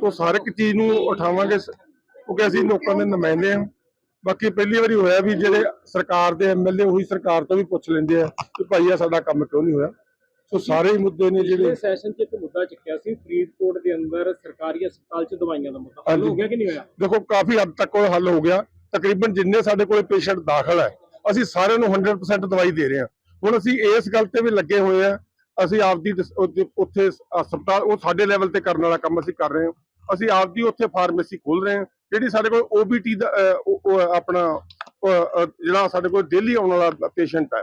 ਸੋ ਹਰ ਇੱਕ ਚੀਜ਼ ਨੂੰ ਉਠਾਵਾਂਗੇ। ਕਿਉਂਕਿ ਅਸੀਂ ਲੋਕਾਂ ਦੇ ਨੁਮਾਇੰਦੇ ਹਾਂ। ਬਾਕੀ ਪਹਿਲੀ ਵਾਰੀ ਹੋਇਆ ਵੀ ਜਿਹੜੇ ਸਰਕਾਰ ਦੇ ਐਮਐਲਏ ਉਹੀ ਸਰਕਾਰ ਤੋਂ ਵੀ ਪੁੱਛ ਲੈਂਦੇ ਆ ਕਿ ਭਾਈ ਆ ਸਾਡਾ ਕੰਮ ਕਿਉਂ ਨਹੀਂ ਹੋਇਆ। ਸੋ ਸਾਰੇ ਹੀ ਮੁੱਦੇ ਨੇ ਜਿਹੜੇ ਸੈਸ਼ਨ 'ਚ ਇੱਕ ਮੁੱਦਾ ਚੱਕਿਆ ਸੀ ਫਰੀਦਕੋਟ ਦੇ ਅੰਦਰ ਸਰਕਾਰੀ ਹਸਪਤਾਲ 'ਚ ਦਵਾਈਆਂ ਦਾ ਮੁੱਦਾ। ਹੱਲ। ਹੋ ਗਿਆ ਕਿ ਨਹੀਂ ਹੋਇਆ? ਦੇਖੋ ਕਾਫੀ ਹੱਦ ਤੱਕ ਉਹ ਹੱਲ ਹੋ ਗਿਆ। ਤਕਰੀਬਨ ਜਿੰਨੇ ਸਾਡੇ ਕੋਲੇ ਪੇਸ਼ੈਂਟ ਦਾਖਲ ਹੈ ਅਸੀਂ ਸਾਰਿਆਂ ਨੂੰ 100% ਦਵਾਈ ਦੇ ਰਹੇ ਹਾਂ। ਹੁਣ ਅਸੀਂ ਇਸ ਗੱਲ ਤੇ ਵੀ ਲੱਗੇ ਹੋਏ ਆ ਅਸੀਂ ਆਪਦੀ ਉੱਥੇ- ਹਸਪਤਾਲ ਉਹ ਸਾਡੇ ਲੈਵਲ ਤੇ ਕਰਨ ਵਾਲਾ ਕੰਮ ਅਸੀਂ ਕਰ ਰਹੇ ਹਾਂ। ਅਸੀਂ ਆਪਦੀ ਉੱਥੇ ਫਾਰਮੇਸੀ ਖੋਲ ਰਹੇ ਹਾਂ। ਜਿਹੜੀ ਸਾਡੇ ਕੋਲ ਓਬੀਟੀ ਦਾ ਅਹ, ਉਹ- ਆਪਣਾ ਜਿਹੜਾ ਸਾਡੇ ਕੋਲ ਡੇਲੀ ਆਉਣ ਵਾਲਾ ਪੇਸ਼ੈਂਟ ਹੈ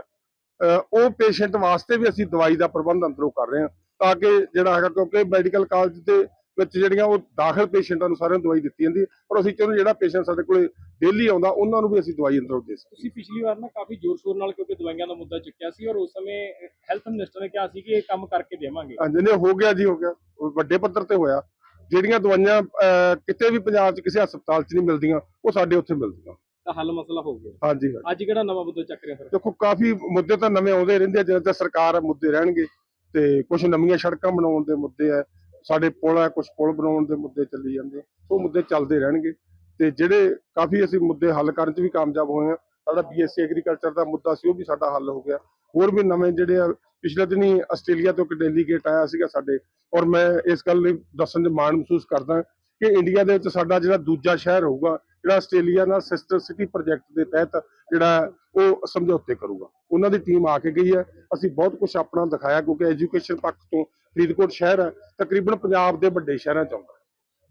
ਉਹ ਪੇਸ਼ੈਂਟ ਵਾਸਤੇ ਵੀ ਅਸੀਂ ਦਵਾਈ ਦਾ ਪ੍ਰਬੰਧ ਅੰਦਰੋਂ ਕਰ ਰਹੇ ਹਾਂ। ਤਾਂ ਕਿ ਜਿਹੜਾ ਹੈਗਾ ਕਿਉਂਕਿ ਮੈਡੀਕਲ ਕਾਲਜ ਦੇ ਵਿੱਚ ਜਿਹੜੀਆਂ ਉਹ ਦਾਖਲ ਪੇਸ਼ੈਂਟਾਂ ਨੂੰ ਸਾਰਿਆਂ ਨੂੰ ਦਵਾਈ ਦਿੱਤੀ ਜਾਂਦੀ ਪਰ ਅਸੀਂ ਚਾਹੁੰਦੇ ਜਿਹੜਾ ਪੇਸ਼ੈਂਟ ਸਾਡੇ ਕੋਲੇ ਡੇਲੀ ਆਉਂਦਾ ਉਹਨਾਂ ਨੂੰ ਵੀ ਅਸੀਂ ਦਵਾਈ ਅੰਦਰੋਂ ਦੇ ਸਕੀਏ ਤੁਸੀਂ ਪਿਛਲੀ ਵਾਰ ਨਾ ਕਾਫੀ ਜ਼ੋਰ ਸ਼ੋਰ ਨਾਲ ਕਿਉਂਕਿ ਦਵਾਈਆਂ ਦਾ ਮੁੱਦਾ ਚੱਕਿਆ ਸੀ ਔਰ ਉਸ ਸਮੇਂ ਹੈਲਥ ਮਿਨਿਸਟਰ ਨੇ ਕਿਹਾ ਸੀ ਕਿ ਇਹ ਕੰਮ ਕਰਕੇ ਦੇਵਾਂਗੇ। ਹਾਂਜੀ ਨੇ ਹੋ ਗਿਆ ਜੀ ਹੋ ਗਿਆ। ਵੱਡੇ ਪੱਧਰ ਤੇ ਹੋਇਆ। ਜਿਹੜੀਆਂ ਦਵਾਈਆਂ ਕਿਤੇ ਵੀ ਪੰਜਾਬ 'ਚ ਕਿਸੇ ਹਸਪਤਾਲ 'ਚ ਨਹੀਂ ਮਿਲਦੀਆਂ ਉਹ ਸਾਡੇ ਉੱਥੇ ਮਿਲਦੀਆਂ। ਤਾਂ ਹੱਲ ਮਸਲਾ ਹੋ ਗਿਆ। ਹਾਂਜੀ ਹਾਂਜੀ। ਅੱਜ ਕਿਹੜਾ ਨਵਾਂ ਮੁੱਦਾ ਚੱਕ ਰਿਹਾ ਫਿਰ? ਦੇਖੋ ਕਾਫੀ ਮੁੱਦੇ ਤਾਂ ਨਵੇਂ ਆਉਂਦੇ ਰਹਿੰਦੇ ਆ ਜਦੋਂ ਤੱਕ ਸਰਕਾਰ ਮੁੱਦੇ ਰਹਿਣਗੇ ਤੇ ਕੁਝ ਨਵੀਆਂ ਸੜਕਾਂ ਬਣਾਉਣ ਦੇ ਮੁੱਦੇ ਆ। ਸਾਡੇ ਪੁਲ ਹੈ ਕੁਝ ਪੁਲ ਬਣਾਉਣ ਦੇ ਮੁੱਦੇ ਚੱਲੀ ਜਾਂਦੇ ਉਹ ਮੁੱਦੇ ਚੱਲਦੇ ਰਹਿਣਗੇ। ਤੇ ਜਿਹੜੇ ਕਾਫੀ ਅਸੀਂ ਮੁੱਦੇ ਹੱਲ ਕਰਨ 'ਚ ਵੀ ਕਾਮਯਾਬ ਹੋਏ ਆ, ਸਾਡਾ ਬੀਐਸਸੀ ਐਗਰੀਕਲਚਰ ਦਾ ਮੁੱਦਾ ਸੀ, ਉਹ ਵੀ ਸਾਡਾ ਹੱਲ ਹੋ ਗਿਆ। ਹੋਰ ਵੀ ਨਵੇਂ ਜਿਹੜੇ ਆ, ਪਿਛਲੇ ਦਿਨੀ ਆਸਟ੍ਰੇਲੀਆ ਤੋਂ ਇੱਕ ਡੈਲੀਗੇਟ ਆਇਆ ਸੀਗਾ ਸਾਡੇ, ਔਰ ਮੈਂ ਇਸ ਗੱਲ ਲਈ ਦੱਸਣ 'ਚ ਮਾਣ ਮਹਿਸੂਸ ਕਰਦਾ ਕਿ ਇੰਡੀਆ ਦੇ ਵਿੱਚ ਸਾਡਾ ਜਿਹੜਾ ਦੂਜਾ ਸ਼ਹਿਰ ਹੋਊਗਾ ਜਿਹੜਾ ਆਸਟ੍ਰੇਲੀਆ ਨਾਲ ਸਿਸਟਰ ਸਿਟੀ ਪ੍ਰੋਜੈਕਟ ਦੇ ਤਹਿਤ ਜਿਹੜਾ ਉਹ ਸਮਝੌਤੇ ਕਰੂਗਾ। ਉਹਨਾਂ ਦੀ ਟੀਮ ਆ ਕੇ ਗਈ ਹੈ। ਅਸੀਂ ਬਹੁਤ ਕੁਝ ਆਪਣਾ ਦਿਖਾਇਆ ਕਿਉਂਕਿ ਐਜੂਕੇਸ਼ਨ ਪੱਖ ਤੋਂ ਫਰੀਦਕੋਟ ਸ਼ਹਿਰ ਹੈ ਤਕਰੀਬਨ ਪੰਜਾਬ ਦੇ ਵੱਡੇ ਸ਼ਹਿਰਾਂ ਚ ਆਉਂਦਾ।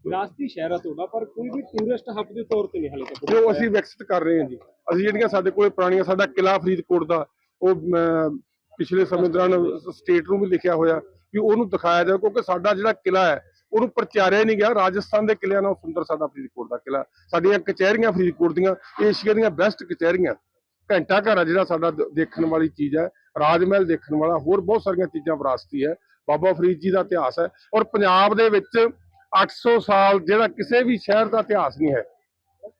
ਵਿਰਾਸਤੀ ਸ਼ਹਿਰ ਆ ਤੁਹਾਡਾ ਪਰ ਕੋਈ ਵੀ ਟੂਰਿਸਟ ਹੱਬ ਦੇ ਤੌਰ ਤੇ ਨਹੀਂ ਹਲੇ ਤੱਕ ਜੋ ਅਸੀਂ ਵਿਕਸਿਤ ਕਰ ਰਹੇ ਹਾਂ ਜੀ। ਅਸੀਂ ਜਿਹੜੀਆਂ ਸਾਡੇ ਕੋਲੇ ਪੁਰਾਣੀਆਂ ਸਾਡਾ ਕਿਲਾ ਫਰੀਦਕੋਟ ਦਾ ਉਹ ਪਿਛਲੇ ਸਮੇਂ ਦੌਰਾਨ ਸਟੇਟ ਨੂੰ ਵੀ ਲਿਖਿਆ ਹੋਇਆ ਕਿ ਉਹਨੂੰ ਦਿਖਾਇਆ ਜਾਵੇ ਕਿਉਂਕਿ ਸਾਡਾ ਜਿਹੜਾ ਕਿਲਾ ਹੈ ਉਹਨੂੰ ਪ੍ਰਚਾਰਿਆ ਨਹੀਂ ਗਿਆ। ਰਾਜਸਥਾਨ ਦੇ ਕਿਲਿਆਂ ਨਾਲ ਸੁੰਦਰ ਸਾਡਾ ਫਰੀਦਕੋਟ ਦਾ ਕਿਲਾ। ਸਾਡੀਆਂ ਕਚਹਿਰੀਆਂ ਫਰੀਦਕੋਟ ਦੀਆਂ, ਏਸ਼ੀਆ ਦੀਆਂ ਬੈਸਟ ਕਚਹਿਰੀਆਂ। ਘੰਟਾ ਘਰ ਆ ਜਿਹੜਾ ਸਾਡਾ ਦੇਖਣ ਵਾਲੀ ਚੀਜ਼ ਹੈ ਰਾਜ ਮਹਿਲ ਦੇਖਣ ਵਾਲਾ, ਹੋਰ ਬਹੁਤ ਸਾਰੀਆਂ ਚੀਜ਼ਾਂ ਵਿਰਾਸਤੀ ਹੈ। ਬਾਬਾ ਫਰੀਦ ਜੀ ਦਾ ਇਤਿਹਾਸ ਹੈ। ਔਰ ਪੰਜਾਬ ਦੇ ਵਿੱਚ 800 ਸਾਲ ਜਿਹੜਾ ਕਿਸੇ ਵੀ ਸ਼ਹਿਰ ਦਾ ਇਤਿਹਾਸ ਨਹੀਂ ਹੈ।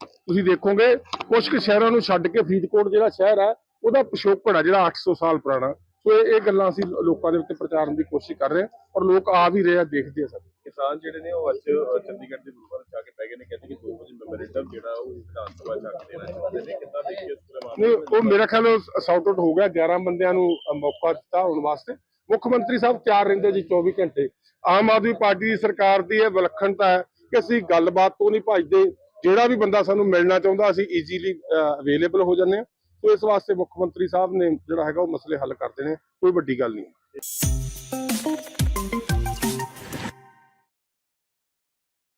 ਤੁਸੀਂ ਦੇਖੋਗੇ ਕੁਝ ਕੁ ਸ਼ਹਿਰਾਂ ਨੂੰ ਛੱਡ ਕੇ ਫਰੀਦਕੋਟ ਜਿਹੜਾ ਸ਼ਹਿਰ ਹੈ, ਉਹਦਾ ਪਿਛੋਕੜ ਹੈ ਜਿਹੜਾ 800 ਸਾਲ ਪੁਰਾਣਾ। ਸੋ ਇਹ ਇਹ ਗੱਲਾਂ ਅਸੀਂ ਲੋਕਾਂ ਦੇ ਵਿੱਚ ਪ੍ਰਚਾਰਨ ਦੀ ਕੋਸ਼ਿਸ਼ ਕਰ ਰਹੇ ਹਾਂ। ਔਰ ਲੋਕ ਆ ਵੀ ਰਹੇ ਆ, ਦੇਖਦੇ ਆ ਸਾਡੇ ਕਿਸਾਨ ਜਿਹੜੇ ਨੇ ਉਹ ਅੱਜ ਚੰਡੀਗੜ੍ਹ ਦੇ ਗੁਰੂਵਾਰ ਆ ਕੇ ਬਹਿ ਗਏ ਨੇ ਕਹਿੰਦੇ ਕਿ ਦੋ ਵਜੇ ਮੈਮੋਰੈਂਡਮ ਜਿਹੜਾ ਉਹ ਵਿਧਾਨ ਸਭਾ ਕੇ ਦੇਣਾ ਚਾਹੁੰਦੇ ਨੇ। ਕਿੱਦਾਂ ਦੇਖੀਏ ਇਸ ਪੂਰੇ ਨਹੀਂ ਉਹ ਮੇਰਾ ਖਿਆਲ ਸਾਊਟ ਆਊਟ ਹੋ ਗਿਆ 11 ਬੰਦਿਆਂ ਨੂੰ ਮੌਕਾ ਦਿੱਤਾ ਹੁਣ ਵਾਸਤੇ। ਮੁੱਖ ਮੰਤਰੀ ਸਾਹਿਬ ਤਿਆਰ ਰਹਿੰਦੇ ਜੀ 24 ਘੰਟੇ। ਆਮ ਆਦਮੀ ਪਾਰਟੀ ਦੀ ਸਰਕਾਰ ਦੀ ਇਹ ਵਿਲੱਖਣਤਾ ਹੈ ਕਿ ਅਸੀਂ ਗੱਲਬਾਤ ਤੋਂ ਨਹੀਂ ਭੱਜਦੇ। ਜਿਹੜਾ ਵੀ ਬੰਦਾ ਸਾਨੂੰ ਮਿਲਣਾ ਚਾਹੁੰਦਾ ਅਸੀਂ ਈਜ਼ੀਲੀ ਅਵੇਲੇਬਲ ਹੋ ਜਾਂਦੇ ਹਾਂ। ਸੋ ਇਸ ਵਾਸਤੇ ਮੁੱਖ ਮੰਤਰੀ ਸਾਹਿਬ ਨੇ ਜਿਹੜਾ ਹੈਗਾ ਉਹ ਮਸਲੇ ਹੱਲ ਕਰਦੇ ਨੇ ਕੋਈ ਵੱਡੀ ਗੱਲ ਨਹੀਂ